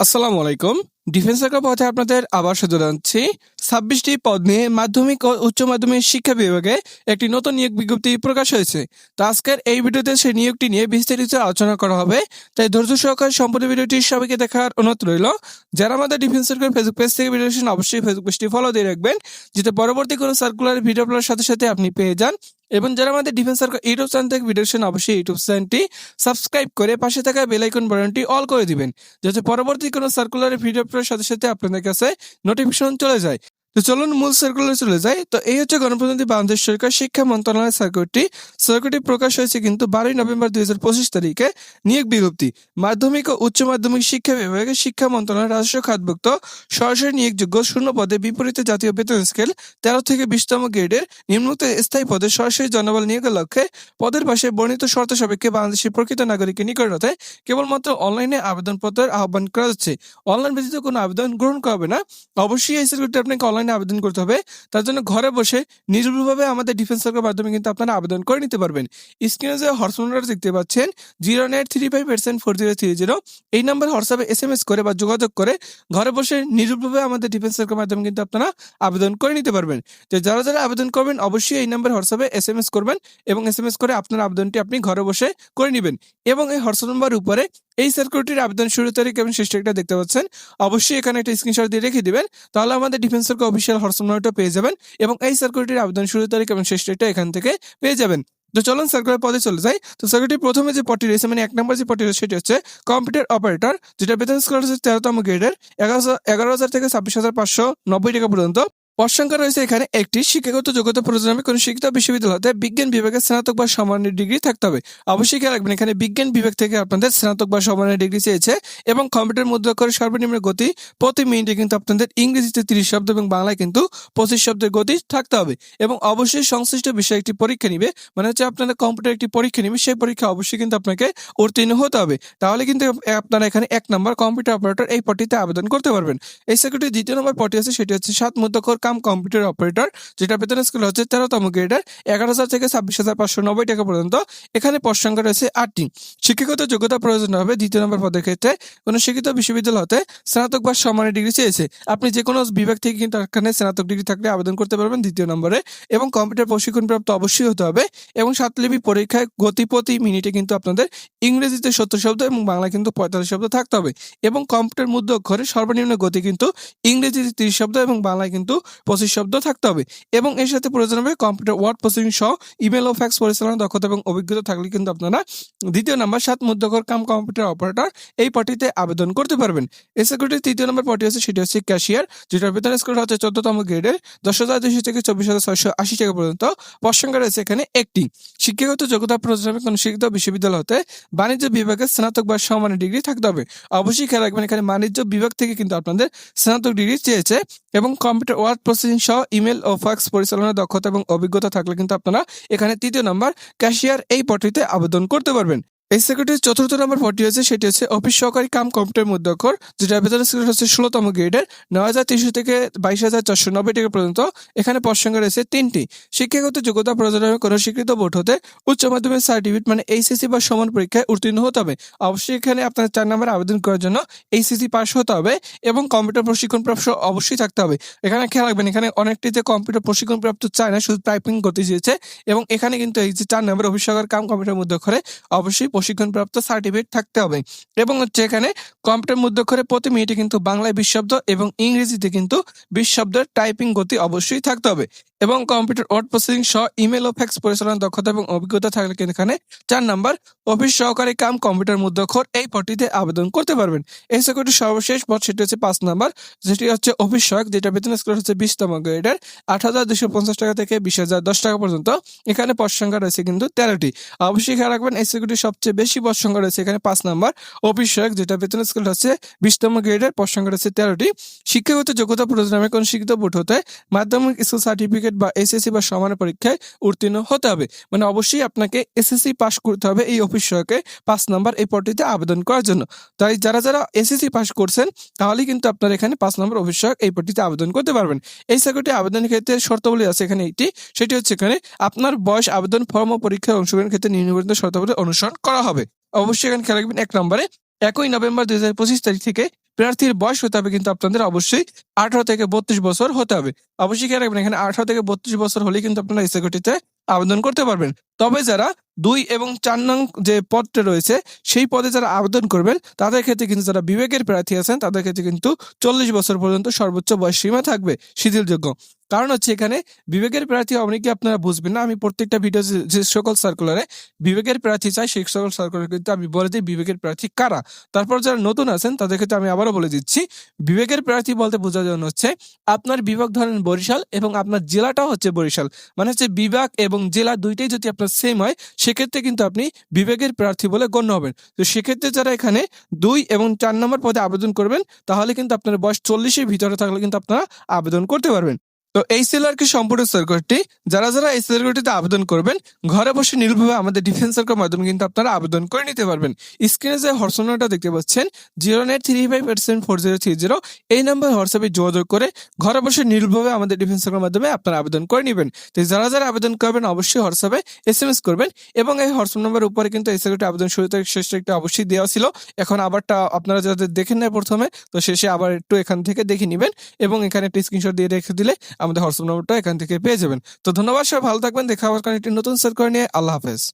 আসসালামু আলাইকুম। Defence circle পথে আপনাদের আবার সাথে জানাচ্ছি। ছাব্বিশটি পদ নিয়ে মাধ্যমিক ও উচ্চ মাধ্যমিক শিক্ষা বিভাগে একটি নতুন নিয়োগ বিজ্ঞপ্তি প্রকাশ হয়েছে। তো আজকের এই ভিডিওতে সেই নিয়োগটি নিয়ে বিস্তারিত আলোচনা করা হবে। তাই ধৈর্য সহকারে সম্পূর্ণ ভিডিওটি সবাইকে দেখার অনুরোধ রইল। যারা আমাদের ডিফেন্স সার্কেল ফেসবুক পেজ থেকে ভিডিও অবশ্যই ফেসবুক পেজটি ফলো দিয়ে রাখবেন, যাতে পরবর্তী কোনো সার্কুলার ভিডিও আপলোডের সাথে সাথে আপনি পেয়ে যান। এবং যারা আমাদের ডিফেন্স সার্কেল ইউটিউব চ্যানেল থেকে ভিডিও শুন অবশ্যই ইউটিউব চ্যানেলটি সাবস্ক্রাইব করে পাশে থাকা বেল আইকন বাটনটি অল করে দিবেন, যাতে পরবর্তী কোনো সার্কুলার ভিডিও সাথে সাথে আপনাদের কাছে নোটিফিকেশন চলে যায়। তো চলুন মূল সার্কুলারে চলে যাই। তো এই হচ্ছে গণপ্রতিনিধি বাংলাদেশ সরকার শিক্ষা মন্ত্রণালয়ের সার্কুলারটি সার্কুলারটি প্রকাশ হয়েছে কিন্তু বারোই নভেম্বর দুই হাজার পঁচিশ তারিখে নিয়োগ বিজ্ঞপ্তি। মাধ্যমিক ও উচ্চ মাধ্যমিক শিক্ষা বিভাগে শিক্ষা মন্ত্রণালয় রাজস্ব খাতভুক্ত সরাসরি নিয়োগযোগ্য শূন্য পদে বিপরীতে জাতীয় বেতন স্কেল তেরো থেকে বিশতম গ্রেডের নিম্নোক্ত স্থায়ী পদে সরাসরি জনবল নিয়োগের লক্ষ্যে পদের পাশে বর্ণিত শর্ত সাপেক্ষে বাংলাদেশের প্রকৃত নাগরিকের নিকটতে কেবলমাত্র অনলাইনে আবেদনপত্রের আহ্বান করা যাচ্ছে অনলাইন ব্যতীত কোনো আবেদন গ্রহণ করা হবে না। অবশ্যই এই সার্কুলারটি আপনাকে অনলাইনে আবেদন করতে হবে, তার জন্য ঘরে বসে নির্ভুলভাবে আমাদের ডিফেন্স সার্কেলের মাধ্যমে কিন্তু আপনারা আবেদন করে নিতে পারবেন। স্ক্রিনে যে হোয়াটসঅ্যাপ দেখতে পাচ্ছেন zero nine three five percent four zero three zero এই নাম্বার হোয়াটসঅ্যাপে এস এম এস করে বা যোগাযোগ করে ঘরে বসে নির্ভুলভাবে আমাদের ডিফেন্স সার্কেলের মাধ্যমে কিন্তু আপনারা আবেদন করে নিতে পারবেন। তো যারা যারা আবেদন করবেন, অবশ্যই এই নাম্বার হোয়াটসঅ্যাপে এস এম এস করবেন এবং এস এম এস করে আপনার আবেদনটি আপনি ঘরে বসে করে নেবেন। এবং এই হোয়াটসঅ্যাপ নাম্বার উপরে এই সার্কুলারটির আবেদন শুরু তারিখ এবং শেষ তারিখটা দেখতে পাচ্ছেন। অবশ্যই এখানে একটা স্ক্রিনশট দিয়ে রেখে দিবেন। তাহলে আমাদের ডিফেন্স সার্কেল অফিসিয়াল হোয়াটসঅ্যাপ পেয়ে যাবেন এবং এই সার্কুলারটির আবেদন শুরু তারিখ এবং শেষ তারিখটা এখান থেকে পেয়ে যাবেন। তো চলুন সার্কুলার পদে চলে যাই। তো সার্কুলারটির প্রথমে যে পটি রয়েছে মানে এক নম্বর যে পটি রয়েছে, সেটি হচ্ছে কম্পিউটার অপারেটর যেটা বেতন স্কেল হচ্ছে তেরোতম গ্রেডের এগারো এগারো হাজার থেকে ছাব্বিশ হাজার পাঁচশো নব্বই টাকা পর্যন্ত। পদ রয়েছে এখানে একটি শিক্ষাগত যোগ্যতা প্রয়োজন হবে কোনো শিক্ষিত বিশ্ববিদ্যালয়তে বিজ্ঞান বিভাগে স্নাতক বা সমানের ডিগ্রি থাকতে হবে। অবশ্যই খেয়াল রাখবেন, এখানে বিজ্ঞান বিভাগ থেকে আপনাদের স্নাতক বা সমানের ডিগ্রি চেয়েছে এবং কম্পিউটার মুদ্রা করে সর্বনিম্ন গতি প্রতি মিনিটে কিন্তু আপনাদের ইংরেজিতে তিরিশ শব্দ এবং বাংলায় কিন্তু পঁচিশ শব্দের গতি থাকতে হবে এবং অবশ্যই সংশ্লিষ্ট বিষয়ে একটি পরীক্ষা নিবে। মানে হচ্ছে আপনারা কম্পিউটার একটি পরীক্ষা নিবে, সেই পরীক্ষা অবশ্যই কিন্তু আপনাকে উত্তীর্ণ হতে হবে। তাহলে কিন্তু আপনারা এখানে এক নম্বর কম্পিউটার অপারেটর এই পটিতে আবেদন করতে পারবেন। এই সেক্রেটারি দ্বিতীয় নম্বর পটি আছে, সেটি হচ্ছে সাত মুদ্রাকর কাম কম্পিউটার অপারেটর যেটা বেতন স্কেল হচ্ছে তেরোতম গ্রেডের এগারো হাজার থেকে ছাব্বিশ হাজার পাঁচশো নব্বই টাকা পর্যন্ত। এখানে পদ সংখ্যা রয়েছে আটটি। শিক্ষাগত যোগ্যতা প্রয়োজন হবে দ্বিতীয় নম্বর পদের ক্ষেত্রে। কোনো শিক্ষিত বিশ্ববিদ্যালয় হতে স্নাতক বা সমানের ডিগ্রি চেয়েছে। আপনি যে কোনো বিভাগ থেকে কিন্তু এখানে স্নাতক ডিগ্রি থাকলে আবেদন করতে পারবেন দ্বিতীয় নম্বরে এবং কম্পিউটার প্রশিক্ষণ প্রাপ্ত অবশ্যই হতে হবে এবং সাতলিপি পরীক্ষায় গতি প্রতি মিনিটে কিন্তু আপনাদের ইংরেজিতে সত্তর শব্দ এবং বাংলা কিন্তু পঁয়তাল্লিশ শব্দ থাকতে হবে এবং কম্পিউটার মুদ্রা অক্ষরে সর্বনিম্ন গতি কিন্তু ইংরেজিতে তিরিশ শব্দ এবং বাংলায় কিন্তু পঁচিশ শব্দ থাকতে হবে। এবং এর সাথে প্রয়োজন হবে কম্পিউটার ওয়ার্ড প্রসেসিং সহ ইমেল ও ফ্যাক্স পরিচালনা দক্ষতা এবং অভিজ্ঞতা থাকলে কিন্তু আপনারা দ্বিতীয় নাম্বার সাত মুদ্রাকর কাম কম্পিউটার অপারেটর এই পার্টিতে আবেদন করতে পারবেন। এই সেক্রেটারি তৃতীয় নম্বর পার্টি আছে সেটি হচ্ছে ক্যাশিয়ার যেটার বেতন স্কুল হচ্ছে চোদ্দতম গ্রেডের দশ হাজার দুশো থেকে চব্বিশ হাজার ছয়শো আশি টাকা পর্যন্ত। পদ রয়েছে এখানে একটি। শিক্ষাগত যোগ্যতা প্রয়োজন হবে কোনো শিক্ষিত বিশ্ববিদ্যালয় হতে বাণিজ্য বিভাগে স্নাতক বা সমানের ডিগ্রি থাকতে হবে। অবশ্যই খেয়াল রাখবেন এখানে বাণিজ্য বিভাগ থেকে কিন্তু আপনাদের স্নাতক ডিগ্রি চেয়েছে এবং কম্পিউটার ওয়ার্ড প্রসেসিং সহ ইমেল ও ফ্যাক্স পরিচালনার দক্ষতা এবং অভিজ্ঞতা থাকলে কিন্তু আপনারা এখানে তৃতীয় নম্বর ক্যাশিয়ার এই পটিতে আবেদন করতে পারবেন। এই সেক্রেটারির চতুর্থ নম্বর পটি হচ্ছে সেটি হচ্ছে অফিস সহকারী কাম কম্পিউটার মধ্যক্ষর যেটা বেতন স্কেল হচ্ছে ষোলোতম গ্রেডের নয় হাজার তিনশো থেকে বাইশ হাজার চারশো নব্বই টাকা পর্যন্ত। এখানে পদ রয়েছে তিনটি। শিক্ষাগত যোগ্যতা প্রয়োজন হবে কোনো স্বীকৃত বোর্ড হতে উচ্চ মাধ্যমিক সার্টিফিকেট মানে এইচএসসি বা সমান পরীক্ষায় উত্তীর্ণ হতে হবে। অবশ্যই এখানে আপনার চার নম্বরে আবেদন করার জন্য এইচএসসি পাস হতে হবে এবং কম্পিউটার প্রশিক্ষণ প্রাপ্ত অবশ্যই থাকতে হবে। এখানে খেয়াল রাখবেন, এখানে অনেকটিতে কম্পিউটার প্রশিক্ষণ প্রাপ্ত চায় না শুধু টাইপিং করতে চেয়েছে এবং এখানে কিন্তু এই যে চার নম্বর অফিস সহকারী কাম কম্পিউটার মধ্যক্ষরে অবশ্যই প্রশিক্ষণ প্রাপ্ত সার্টিফিকেট থাকতে হবে। এবং হচ্ছে এখানে কম্পিউটার মধ্যক্ষরে প্রতি মিনিটে কিন্তু বাংলায় বিশ শব্দ এবং ইংরেজিতে কিন্তু বিশ শব্দের টাইপিং গতি অবশ্যই থাকতে হবে। এবং কম্পিউটার ওয়ার্ড প্রসেসিং সহ ইমেল ও ফ্যাক্স পরিচালনার দক্ষতা এবং অভিজ্ঞতা থাকলে কিন্তু এখানে চার নাম্বার অফিস সহকারী কাম কম্পিউটার মুদ্রাক্ষর এই পটিতে আবেদন করতে পারবেন। এই সেক্রেটারি সর্বশেষ পদ সেটি হচ্ছে পাঁচ নাম্বার যেটি হচ্ছে অফিস সহায়ক যেটা বেতন স্কেল হচ্ছে বিশতম গ্রেডের আট হাজার দুশো পঞ্চাশ টাকা থেকে বিশ হাজার দশ টাকা পর্যন্ত। এখানে পদ সংখ্যা রয়েছে কিন্তু তেরোটি। অবশ্যই খেয়াল রাখবেন, এই সেক্রেটারি সবচেয়ে বেশি পদ সংখ্যা রয়েছে এখানে পাঁচ নাম্বার। অফিস সহায়ক, যেটা বেতন স্কেল হচ্ছে বিশতম গ্রেডের পদ সংখ্যা রয়েছে তেরোটি। শিক্ষাগত যোগ্যতা হবে কোন শিক্ষিত বোর্ড হতে মাধ্যমিক স্কুল সার্টিফিকেট বা এসএসসি বা সমান পরীক্ষায় উত্তীর্ণ হতে হবে। মানে অবশ্যই আপনাকে এসএসসি পাস করতে হবে এই অফিস সহায়কে পাঁচ নাম্বার এই পদটিতে আবেদন করার জন্য। তাই যারা যারা এসএসসি পাস করছেন, তাহলেই কিন্তু আপনারা এখানে পাঁচ নম্বর অফিস সহায়ক এই পদটিতে আবেদন করতে পারবেন। এই সার্কিটে আবেদনের ক্ষেত্রে শর্তাবলী আছে এখানে একটি। সেটি হচ্ছে এখানে আপনার বয়স, আবেদন ফর্ম ও পরীক্ষায় অংশগ্রহণের ক্ষেত্রে নির্ধারিত শর্তাবলী অনুসরণ করা হবে। অবশ্যই এখানে খেয়াল রাখবেন, এক নম্বরে একই নভেম্বর দুই হাজার পঁচিশ তারিখ থেকে প্রার্থীর বয়স হতে হবে কিন্তু আপনাদের অবশ্যই আঠারো থেকে বত্রিশ বছর হতে হবে। অবশ্যই খেয়াল রাখবেন, এখানে আঠারো থেকে বত্রিশ বছর হলে কিন্তু আপনারা এই সিকিউরিটিতে আবেদন করতে পারবেন। তবে যারা দুই এবং চার নং যে পদটা রয়েছে, সেই পদে যারা আবেদন করবেন, তাদের ক্ষেত্রে কিন্তু যারা বিবেকের প্রার্থী আছেন, তাদের ক্ষেত্রে কিন্তু চল্লিশ বছর পর্যন্ত সর্বোচ্চ বয়স সীমা থাকবে শিথিলযোগ্য। কারণ হচ্ছে এখানে বিবেকের প্রার্থী অনেকে আপনারা বুঝবেন না। আমি প্রত্যেকটা ভিডিও যে সকল সার্কুলারে বিবেকের প্রার্থী চাই, সেই সকল সার্কুলার কিন্তু আমি বলে দিই বিবেকের প্রার্থী কারা। তারপর যারা নতুন আছেন, তাদের ক্ষেত্রে আমি আবারও বলে দিচ্ছি, বিবেকের প্রার্থী বলতে বোঝা যাওয়ানো হচ্ছে আপনার বিভাগ ধরেন বরিশাল এবং আপনার জেলাটাও হচ্ছে বরিশাল। মানে হচ্ছে বিভাগ এবং জেলা দুইটাই যদি আপনার সেম হয়, সেক্ষেত্রে কিন্তু আপনি বিবেকের প্রার্থী বলে গণ্য হবেন। তো সেক্ষেত্রে যারা এখানে দুই এবং চার নম্বর পদে আবেদন করবেন, তাহলে কিন্তু আপনার বয়স চল্লিশের ভিতরে থাকলে কিন্তু আপনারা আবেদন করতে পারবেন। তো এই ছিল আর কি সম্পূর্ণ সার্কুলারটি যারা যারা এই সার্কুলারটিতে আবেদন করবেন, ঘরে বসে নির্ভয়ে আমাদের ডিফেন্স সার্কের মাধ্যমে কিন্তু আপনারা আবেদন করে নিতে পারবেন। স্ক্রিনে যে হোয়াটসঅ্যাপটা দেখতে পাচ্ছেন zero nine three five eight seven four zero three zero এই নাম্বার হোয়াটসঅ্যাপে যোগাযোগ করে ঘরে বসে নির্ভয়ে আমাদের ডিফেন্স সার্কের মাধ্যমে আপনারা আবেদন করে নেবেন। তো যারা যারা আবেদন করবেন, অবশ্যই হোয়াটসঅ্যাপে এস এম এস করবেন এবং এই হোয়াটসঅ্যাপ নাম্বার উপরে কিন্তু এই সার্কুলারটি আবেদন শুরু থেকে শেষ একটা অবশ্যই দেওয়া ছিল। এখন আবারটা আপনারা যাদের দেখেন নাই প্রথমে, তো শেষে আবার একটু এখান থেকে দেখে নেবেন এবং এখানে একটা স্ক্রিনশট দিয়ে রেখে দিলে আমাদের হোয়াটসঅ্যাপ নম্বরটা এখান থেকে পেয়ে যাবেন। তো ধন্যবাদ, সবাই ভালো থাকবেন, দেখা হওয়ার কারণে একটি নতুন সেট করে নিয়ে। আল্লাহ হাফেজ।